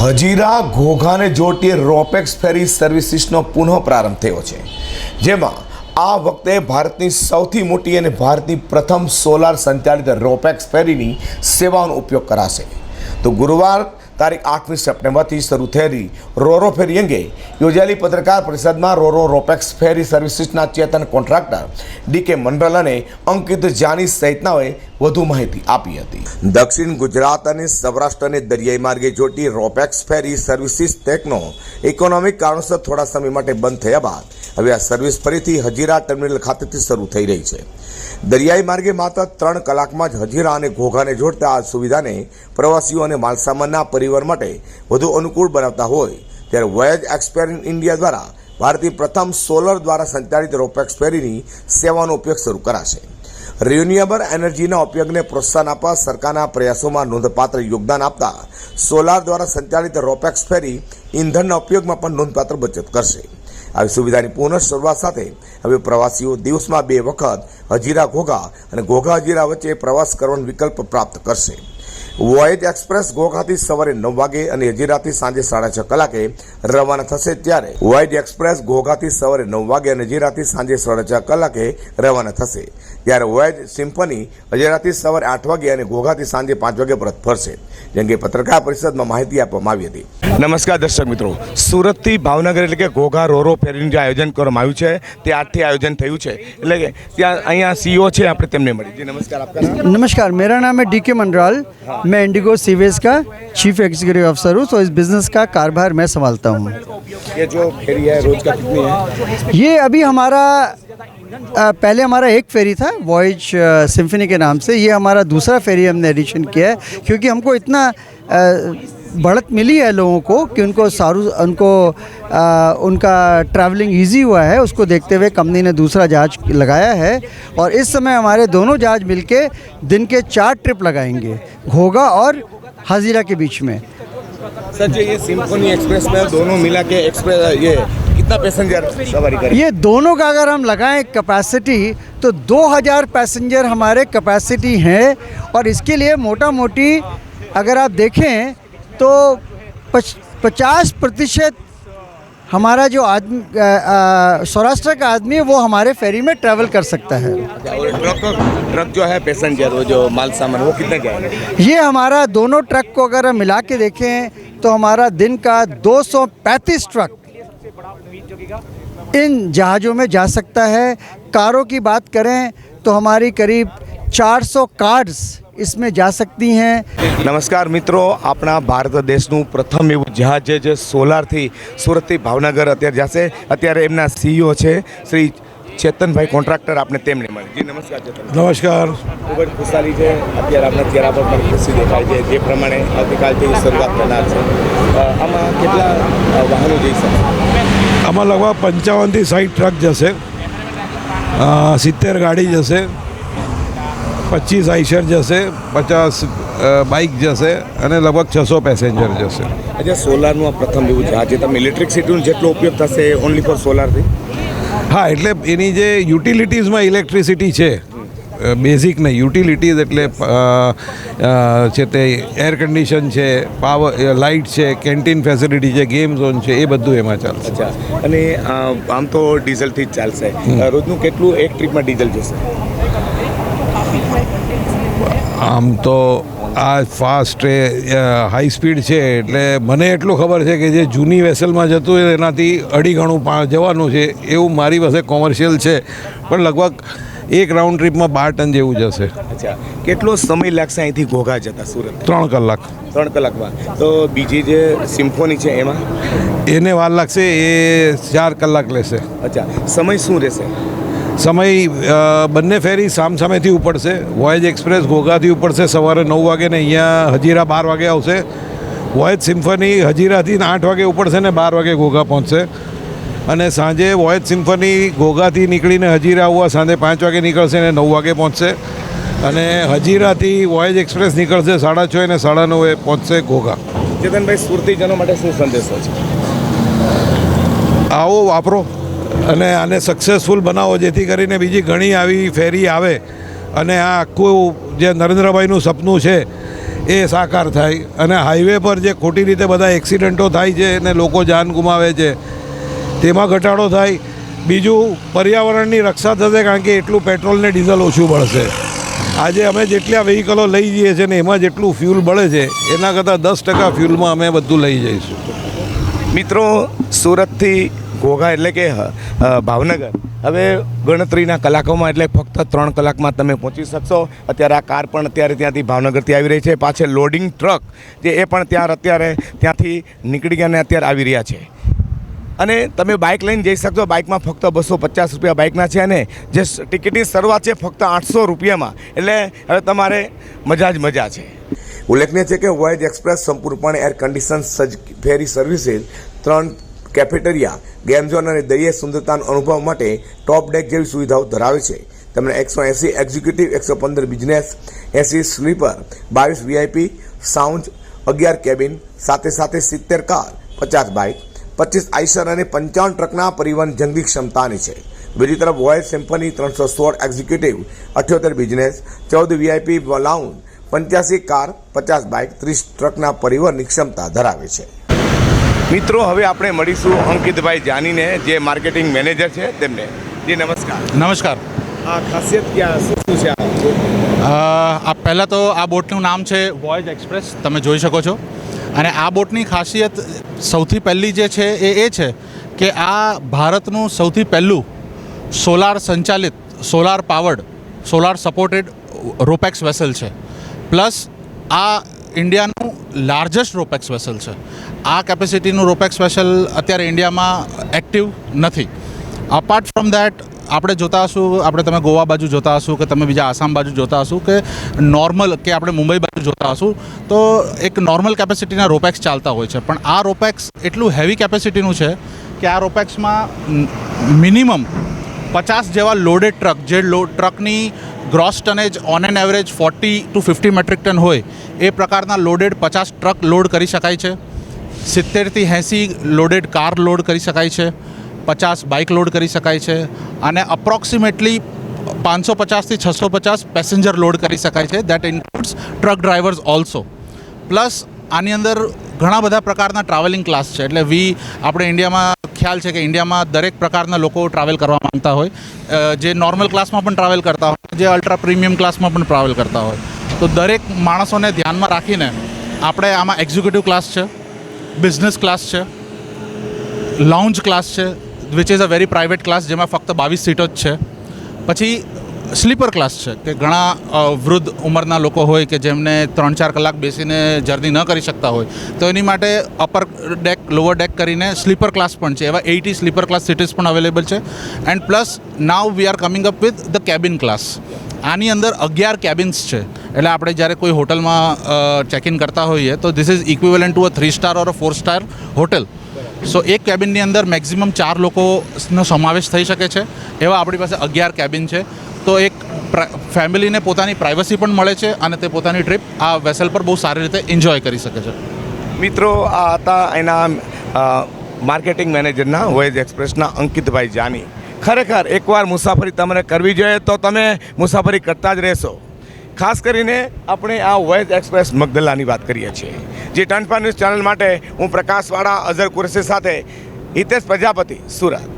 હજીરા ઘોઘાને જોડતી રોપેક્સ ફેરી સર્વિસીસનો પુનઃ પ્રારંભ થયો છે. જેમાં આ વખતે ભારતની સૌથી મોટી અને ભારતની પ્રથમ સોલાર સંચાલિત રોપેક્સ ફેરીની સેવાઓનો ઉપયોગ કરાશે. તો ગુરુવાર તારીખ આઠમી સપ્ટેમ્બરથી શરૂ થયેલી રોરો ફેરી અંગે યોજાયેલી પત્રકાર પરિષદમાં રોરો રોપેક્સ ફેરી સર્વિસીસના ચેતન કોન્ટ્રાક્ટર ડીકે મંડલ અને અંકિત જાની સહિતનાઓએ વધુ માહિતી આપી હતી. દક્ષિણ ગુજરાત અને સૌરાષ્ટ્રને દરિયાઈ માર્ગે જોડતી ropax ferry services techno economic કારણોસર થોડા સમય માટે બંધ થયા બાદ હવે આ સર્વિસ ફરીથી હજીરા ટર્મિનલ ખાતેથી શરૂ થઈ રહી છે. દરિયાઈ માર્ગે માત્ર ત્રણ કલાકમાં જ હજીરા અને ઘોઘાને જોડતા આ સુવિધાને પ્રવાસીઓ અને માલસામાનના પરિવહન માટે વધુ અનુકૂળ બનાવતા હોય, ત્યારે વોયેજ એક્સપેર ઇન્ડિયા દ્વારા ભારતની પ્રથમ સોલર દ્વારા સંચાલિત રોપેક્સ ફેરીની સેવાનો ઉપયોગ શરૂ કરાશે. રિન્યુએબલ એનર્જીના ઉપયોગને પ્રોત્સાહન આપવા સરકારના પ્રયાસોમાં નોંધપાત્ર યોગદાન આપતા સોલાર દ્વારા સંચાલિત રોપેક્સ ફેરી ઇંધણના ઉપયોગમાં પણ નોંધપાત્ર બચત કરશે. આવી સુવિધાની પુનઃ શરૂઆત સાથે હવે પ્રવાસીઓ દિવસમાં બે વખત હજીરા ઘોઘા અને ઘોઘા હજીરા વચ્ચે પ્રવાસ કરવાનો વિકલ્પ પ્રાપ્ત કરશે. વોયજ એક્સપ્રેસ ગો સવારે નવ વાગે અને હજી હજીરાથી સાંજે સાડા છ કલાકે રવાના થશે ત્યારે. વોયજ એક્સપ્રેસ ઘોઘાથી સવારે નવ વાગે અને હજી હજીરાથી સાંજે સાડા છ કલાકે રવાના થશે. ત્યારે વોયજ સિમ્ફની હજીરાથી સવારે આઠ વાગે અને ઘોઘાથી સાંજે પાંચ વાગે પરત ફરશે. જેમ કે પત્રકાર પરિષદમાં માહિતી આપવામાં આવી હતી. નમસ્કાર દર્શક મિત્રો. સુરતથી ભાવનગર એટલે કે ઘોઘા રોરો ફેરીનું જે આયોજન કરવામાં આવ્યું છે તે આજથી આયોજન થયું છે. એટલે કે ત્યાં અહીંયા સીઓ છે આપણે તેમને મળી નમસ્કાર. નમસ્કાર મેરા નામે ડી કે મંડરાલ. मैं इंडिगो सीवेज का चीफ एग्जीक्यूटिव अफसर हूँ तो इस बिज़नेस का कारोबार मैं संभालता हूँ। ये जो फेरी है रोज का कितनी है? ये अभी हमारा पहले हमारा एक फेरी था वॉइज सिम्फनी के नाम से। ये हमारा दूसरा फेरी हमने एडिशन किया है क्योंकि हमको इतना बढ़त मिली है लोगों को कि उनको सारू उनको अ, उनका ट्रैवलिंग इजी हुआ है उसको देखते हुए कंपनी ने दूसरा जहाज़ लगाया है और इस समय हमारे दोनों जहाज़ मिलके दिन के चार ट्रिप लगाएँगे घोगा और हाजीरा के बीच में। सर जो ये सिम्फनी एक्सप्रेस में दोनों मिला के एक्सप्रेस ये कितना पैसेंजर सवारी करे? ये दोनों का अगर हम लगाएँ कैपेसिटी तो 2000 पैसेंजर हमारे कैपेसिटी हैं और इसके लिए मोटा मोटी अगर आप देखें तो पच, पचास प्रतिशत हमारा जो आदमी सौराष्ट्र का आदमी है वो हमारे फेरी में ट्रैवल कर सकता है। और ट्रक ट्रक जो है पैसेंजर वो जो माल सामान वो कितने का है? ये हमारा दोनों ट्रक को अगर हम मिला के देखें तो हमारा दिन का 235 ट्रक इन जहाज़ों में जा सकता है। कारों की बात करें तो हमारी करीब 400 कार्ड्स इसमें जा सकती हैं નમસ્કાર મિત્રો આપણા ભારત દેશનું પ્રથમ એવું જહાજ છે જે સોલારથી સુરતથી ભાવનગર અત્યારે જશે અત્યારે એમના સીઈઓ છે શ્રી ચેતનભાઈ કોન્ટ્રાક્ટર આપણે તેમને મળી જી નમસ્કાર ચેતન નમસ્કાર ખૂબ જ ખુશાલી છે અત્યારે આપણા ચહેરા પર પણ ખુશી દેખાય છે જે પ્રમાણે આવતીકાલથી શરૂઆત થનાર છે અ, આમાં કેટલા અ, વાહનો જઈ શકે આમાં લગભગ પંચાવનથી સાઠ ટ્રક જશે અ, સિત્તેર ગાડી જશે પચીસ આઈશર જશે પચાસ બાઇક જશે અને લગભગ છસો પેસેન્જર જશે. આજે સોલારનું આ પ્રથમ એવું છે. આજે તમે ઇલેક્ટ્રિક સિટીનો જેટલો ઉપયોગ થશે ઓનલી ફોર સોલારથી હા એટલે એની જે યુટિલિટીઝમાં ઇલેક્ટ્રિસિટી છે બેઝિક નહીં યુટિલિટીઝ એટલે છે તે એર કન્ડિશન છે પાવર લાઇટ છે કેન્ટીન ફેસિલિટી છે ગેમ ઝોન છે એ બધું એમાં ચાલશે. અને આમ તો ડીઝલથી જ ચાલશે. રોજનું કેટલું એક ટ્રીપમાં ડીઝલ જશે? આમ તો આ ફાસ્ટ હાઈ સ્પીડ છે એટલે મને એટલું ખબર છે કે જે જૂની વેસલમાં જતું હોય એનાથી અઢી ગણું જવાનું છે એવું મારી પાસે કોમર્શિયલ છે. પણ લગભગ એક રાઉન્ડ ટ્રીપમાં બાર ટન જેવું જશે અચ્છા. કેટલો સમય લાગશે અહીંથી ઘોઘા જતા સુરત ત્રણ કલાક. ત્રણ કલાકમાં. તો બીજી જે સિમ્ફોની છે એમાં? એને વાર લાગશે એ ચાર કલાક લેશે. અચ્છા. સમય શું રહેશે? સમય બંને ફેરી સામસામેથી ઉપડશે. વોયેજ એક્સપ્રેસ ઘોઘાથી ઉપડશે સવારે નવ વાગે ને અહીંયા હજીરા બાર વાગે આવશે. વોયેજ સિમ્ફની હજીરાથી આઠ વાગે ઉપડશે ને બાર વાગે ઘોઘા પહોંચશે. અને સાંજે વોયેજ સિમ્ફની ઘોઘાથી નીકળીને હજીરા આવવા સાંજે પાંચ વાગે નીકળશે ને નવ વાગે પહોંચશે. અને હજીરાથી વોયેજ એક્સપ્રેસ નીકળશે સાડા છ અને સાડા નવે પહોંચશે ઘોઘા. ચેતનભાઈ સ્ફૂર્તિજનો માટે શું સંદેશો છે? આવો વાપરો. અને આને સક્સેસફુલ બનાવો, જેથી કરીને બીજી ઘણી આવી ફેરી આવે અને આ આખું જે નરેન્દ્રભાઈનું સપનું છે, એ સાકાર થાય. અને હાઈવે પર જે ખોટી રીતે બધા એક્સિડન્ટો થાય છે, અને લોકો જાન ગુમાવે છે, તેમાં ઘટાડો થાય. બીજું, પર્યાવરણની રક્ષા થશે, કારણ કે એટલું પેટ્રોલ ને ડીઝલ ઓછું બળશે. આજે અમે જેટલા વ્હીકલો લઈ જઈએ છીએ ને એમાં જેટલું ફ્યુલ બળે છે, એના કરતાં દસ ટકા ફ્યુલમાં અમે બધું લઈ જઈશું. મિત્રો, સુરતથી ઘોઘા એટલે કે ભાવનગર. હવે ગણતરીના કલાકોમાં એટલે ફક્ત ત્રણ કલાકમાં તમે પહોંચી શકશો. અત્યારે આ કાર પણ અત્યારે ત્યાંથી ભાવનગરથી આવી રહી છે. પાછળ લોડિંગ ટ્રક જે એ પણ ત્યાં અત્યારે ત્યાંથી નીકળી અને અત્યારે આવી રહ્યા છે. અને તમે બાઇક લઈને જઈ શકશો. બાઇકમાં ફક્ત બસો પચાસ રૂપિયા બાઇકના છે અને જે ટિકિટની શરૂઆત છે ફક્ત આઠસો રૂપિયામાં. એટલે હવે તમારે મજા જ મજા છે. ઉલ્લેખનીય છે કે વોયજ એક્સપ્રેસ સંપૂર્ણપણે એર કન્ડિશન સજ ફેરી સર્વિસીસ ત્રણ કેફેટેરિયા, ગેમ ઝોન અને દરિયા સુંદરતાનો અનુભવ માટે ટોપ ડેક જેવી સુવિધાઓ ધરાવે છે. તેમણે એકસો એંસી એક્ઝિક્યુટિવ, એકસો પંદર બિઝનેસ, એંસી સ્લીપર, બાવીસ વીઆઈપી, સાઉન્ડ, અગિયાર કેબિન, સાથે સાથે સિત્તેર કાર, પચાસ બાઇક, પચીસ આઈસર અને પંચાવન ટ્રકના પરિવહન જંગી ક્ષમતાની છે. બીજી તરફ વોયલ સિમ્ફની ત્રણસો સોળ એક્ઝિક્યુટિવ, અઠ્યોતેર બિઝનેસ, ચૌદ વીઆઈપી લાઉન્જ પંચ્યાસી કાર, પચાસ બાઇક, ત્રીસ ટ્રકના પરિવહનની ક્ષમતા ધરાવે છે. મિત્રો હવે આપણે મળીશું અંકિતભાઈ જાનીને જે માર્કેટિંગ મેનેજર છે તેમને. જી નમસ્કાર. નમસ્કાર. આ ખાસિયત ક્યાં શું શું છે આ? પહેલાં તો આ બોટનું નામ છે વોયજ એક્સપ્રેસ તમે જોઈ શકો છો. અને આ બોટની ખાસિયત સૌથી પહેલી જે છે એ એ છે કે આ ભારતનું સૌથી પહેલું સોલાર સંચાલિત solar powered solar supported ropax vessel છે. પ્લસ આ ઇન્ડિયાનું લાર્જેસ્ટ રોપેક્સ વેસલ છે. આ કેપેસિટીનું રોપેક્સ વેસલ અત્યારે ઇન્ડિયામાં એક્ટિવ નથી. અપાર્ટ ફ્રોમ દેટ આપણે જોતા હશું, આપણે તમે ગોવા બાજુ જોતા હશું કે તમે બીજા આસામ બાજુ જોતા હશું કે નોર્મલ કે આપણે મુંબઈ બાજુ જોતા હશું, તો એક નોર્મલ કેપેસિટીના રોપેક્સ ચાલતા હોય છે. પણ આ રોપેક્સ એટલું હેવી કેપેસિટીનું છે કે આ રોપેક્સમાં મિનિમમ પચાસ જેવા લોડેડ ટ્રક જે લો ટ્રકની gross tonnage on an average forty to fifty metric ton હોય, એ પ્રકારના લોડેડ પચાસ ટ્રક લોડ કરી શકાય છે. સિત્તેરથી એંસી લોડેડ કાર લોડ કરી શકાય છે. પચાસ બાઇક લોડ કરી શકાય છે. અને અપ્રોક્સિમેટલી પાંચસો પચાસથી છસો પચાસ પેસેન્જર લોડ કરી શકાય છે. That includes truck drivers also plus આની અંદર ઘણા બધા પ્રકારના ટ્રાવેલિંગ ક્લાસ છે. એટલે વી આપણે ઇન્ડિયામાં ખ્યાલ છે કે ઇન્ડિયામાં દરેક પ્રકારના લોકો ટ્રાવેલ કરવા માંગતા હોય. જે નોર્મલ ક્લાસમાં પણ ટ્રાવેલ કરતા હોય, જે અલ્ટ્રા પ્રીમિયમ ક્લાસમાં પણ ટ્રાવેલ કરતા હોય. તો દરેક માણસોને ધ્યાનમાં રાખીને આપણે આમાં એક્ઝિક્યુટિવ ક્લાસ છે બિઝનેસ ક્લાસ છે લાઉન્જ ક્લાસ છે which is a very private class જેમાં ફક્ત બાવીસ સીટો જ છે. પછી સ્લીપર ક્લાસ છે કે ઘણા વૃદ્ધ ઉંમરના લોકો હોય કે જેમને ત્રણ ચાર કલાક બેસીને જર્ની ન કરી શકતા હોય, તો એની માટે અપર ડેક, લોઅર ડેક કરીને સ્લીપર ક્લાસ પણ છે. એવા એટી સ્લીપર ક્લાસ સિટીઝ પણ અવેલેબલ છે. And plus, now we are coming up with the cabin class. આની અંદર અગિયાર કેબિન્સ છે. એટલે આપણે જ્યારે કોઈ હોટલમાં ચેક ઇન કરતા હોઈએ, તો this is equivalent to a three star or a four star hotel so એક કેબિનની અંદર મેક્ઝિમમ ચાર લોકોનો સમાવેશ થઈ શકે છે. એવા આપણી પાસે અગિયાર કેબિન છે. તો એક ફેમિલીને પોતાની પ્રાઇવસી પણ મળે છે અને તે પોતાની ટ્રીપ આ વેસલ પર બહુ સારી રીતે એન્જોય કરી શકે છે. મિત્રો, આ હતા એના માર્કેટિંગ મેનેજરના વોયેજ એક્સપ્રેસના અંકિતભાઈ જાની. ખરેખર એકવાર મુસાફરી તમારે કરવી જોઈએ તો તમે મુસાફરી કરતા જ રહેશો. ખાસ કરીને આપણે આ વોયેજ એક્સપ્રેસ મગદલાની વાત કરીએ છીએ. જે ટનપા ન્યૂઝ ચેનલ માટે હું પ્રકાશવાળા અઝર કુરેશી સાથે હિતેશ પ્રજાપતિ, સુરત.